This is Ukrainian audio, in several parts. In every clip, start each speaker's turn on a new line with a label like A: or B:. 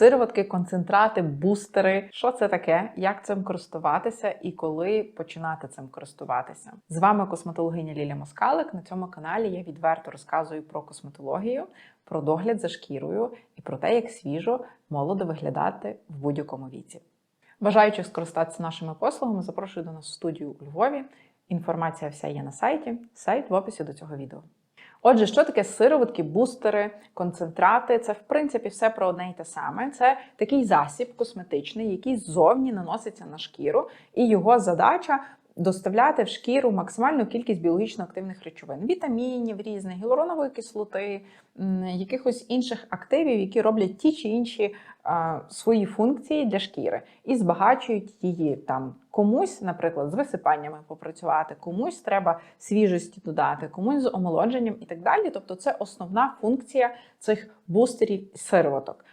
A: Сироватки, концентрати, бустери. Що це таке? Як цим користуватися і коли починати цим користуватися? З вами косметологиня Ліля Москалик. На цьому каналі я відверто розказую про косметологію, про догляд за шкірою і про те, як свіжо молодо виглядати в будь-якому віці. Бажаючих скористатися нашими послугами, запрошую до нас в студію у Львові. Інформація вся є на сайті, сайт в описі до цього відео. Отже, що таке сироватки, бустери, концентрати? Це в принципі все про одне й те саме. Це такий засіб косметичний, який ззовні наноситься на шкіру, і його задача. Доставляти в шкіру максимальну кількість біологічно активних речовин, вітамінів різних, гіалуронової кислоти, якихось інших активів, які роблять ті чи інші свої функції для шкіри і збагачують її там комусь, наприклад, з висипаннями попрацювати, комусь треба свіжості додати, комусь з омолодженням і так далі. Тобто, це основна функція цих бустерів і сироваток.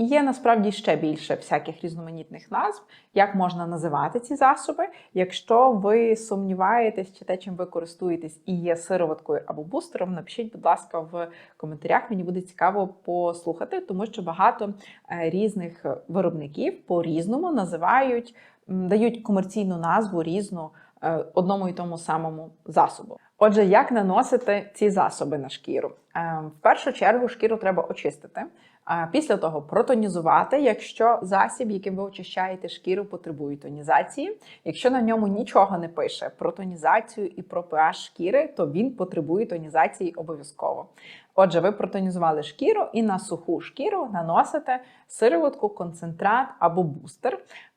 A: Є насправді ще більше всяких різноманітних назв, як можна називати ці засоби. Якщо ви сумніваєтесь, чи те, чим ви користуєтесь, і є сироваткою або бустером, напишіть, будь ласка, в коментарях. Мені буде цікаво послухати, тому що багато е, різних виробників по-різному називають, дають комерційну назву різну е, одному і тому самому засобу. Отже, як наносити ці засоби на шкіру? Е, В першу чергу шкіру треба очистити. А Після того протонізувати, якщо засіб, яким ви очищаєте шкіру, потребує тонізації. Якщо на ньому нічого не пише про тонізацію і про pH шкіри, то він потребує тонізації обов'язково. Отже, ви протонізували шкіру і на суху шкіру наносите сироватку, концентрат або бустер Е,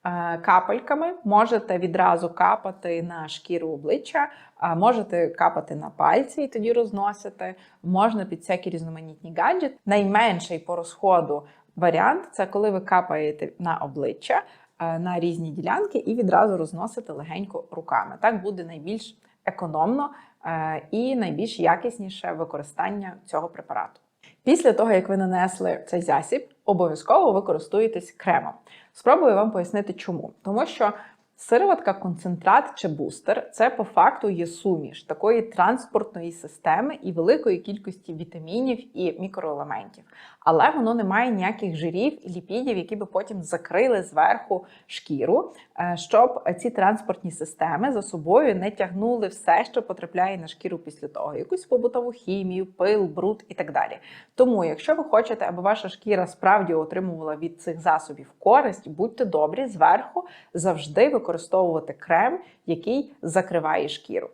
A: капельками. Можете відразу капати на шкіру обличчя, можете капати на пальці і тоді розносити. Можна під всякі різноманітні гаджети. Найменший по розходу варіант це коли ви капаєте на обличчя е, на різні ділянки і відразу розносите легенько руками. Так буде найбільш економно е, і найбільш якісніше використання цього препарату. Після того, як ви нанесли цей засіб, обов'язково ви користуєтесь кремом. Спробую вам пояснити, чому. Тому що сироватка, концентрат чи бустер це по факту є суміш такої транспортної системи і великої кількості вітамінів і мікроелементів. Але воно не має ніяких жирів і ліпідів, які би потім закрили зверху шкіру, е, щоб ці транспортні системи за собою не тягнули все, що потрапляє на шкіру після того, якусь побутову хімію, пил, бруд і так далі. Тому, якщо ви хочете, аби ваша шкіра справді отримувала від цих засобів користь, будьте добрі, зверху завжди використовувати крем, який закриває шкіру.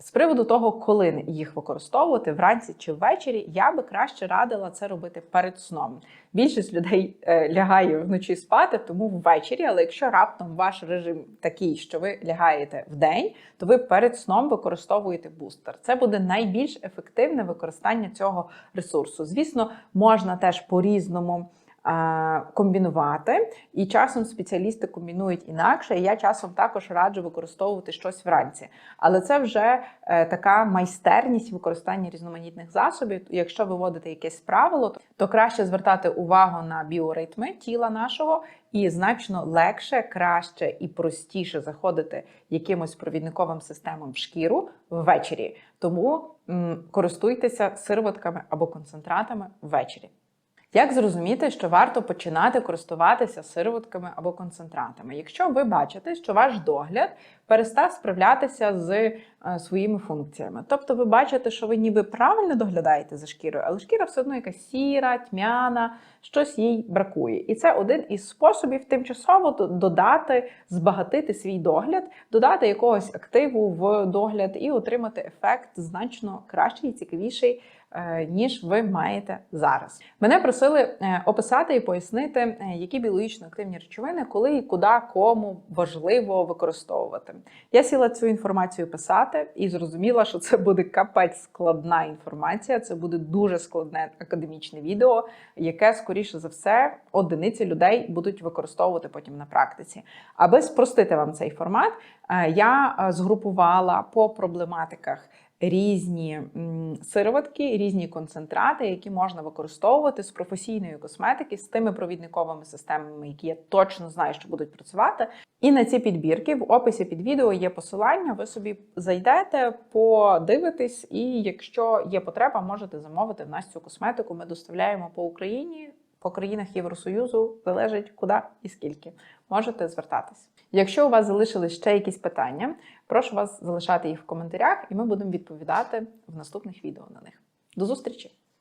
A: З приводу того, коли їх використовувати вранці чи ввечері, я би краще радила це робити перед сном. Більшість людей е, лягає вночі спати, тому ввечері. Але якщо раптом ваш режим такий, що ви лягаєте в день, то ви перед сном використовуєте бустер. Це буде найбільш ефективне використання цього ресурсу. Звісно, можна теж по-різному. Е, Комбінувати, і часом спеціалісти комбінують інакше. і Я часом також раджу використовувати щось вранці. Але це вже е, така майстерність використання різноманітних засобів. Якщо виводити якесь правило, то краще звертати увагу на біоритми тіла нашого, і значно легше, краще і простіше заходити якимось провідниковим системам в шкіру ввечері. Тому м, користуйтеся сироватками або концентратами ввечері. Як зрозуміти, що варто починати користуватися сироватками або концентратами? Якщо ви бачите, що ваш догляд перестав справлятися з е, своїми функціями, тобто ви бачите, що ви ніби правильно доглядаєте за шкірою, але шкіра все одно якась сіра, тьмяна, щось їй бракує. І це один із способів тимчасово додати, збагатити свій догляд, додати якогось активу в догляд і отримати ефект значно кращий і цікавіший ніж ви маєте зараз. Мене просили е, описати і пояснити, е, які біологічно активні речовини, коли і куди кому важливо використовувати. Я сіла цю інформацію писати і зрозуміла, що це буде капець складна інформація. Це буде дуже складне академічне відео, яке скоріше за все одиниці людей будуть використовувати потім на практиці. Аби спростити вам цей формат, е, я е, згрупувала по проблематиках різні сироватки, різні концентрати, які можна використовувати з професійної косметики, з тими провідниковими системами, які я точно знаю, що будуть працювати. І на ці підбірки в описі під відео є посилання. Ви собі зайдете, подивитесь, і якщо є потреба, можете замовити в нас цю косметику. Ми доставляємо по Україні. По країнах Євросоюзу залежить куди і скільки. Можете звертатись. Якщо у вас залишились ще якісь питання, прошу вас залишати їх в коментарях, і ми будемо відповідати в наступних відео на них. До зустрічі!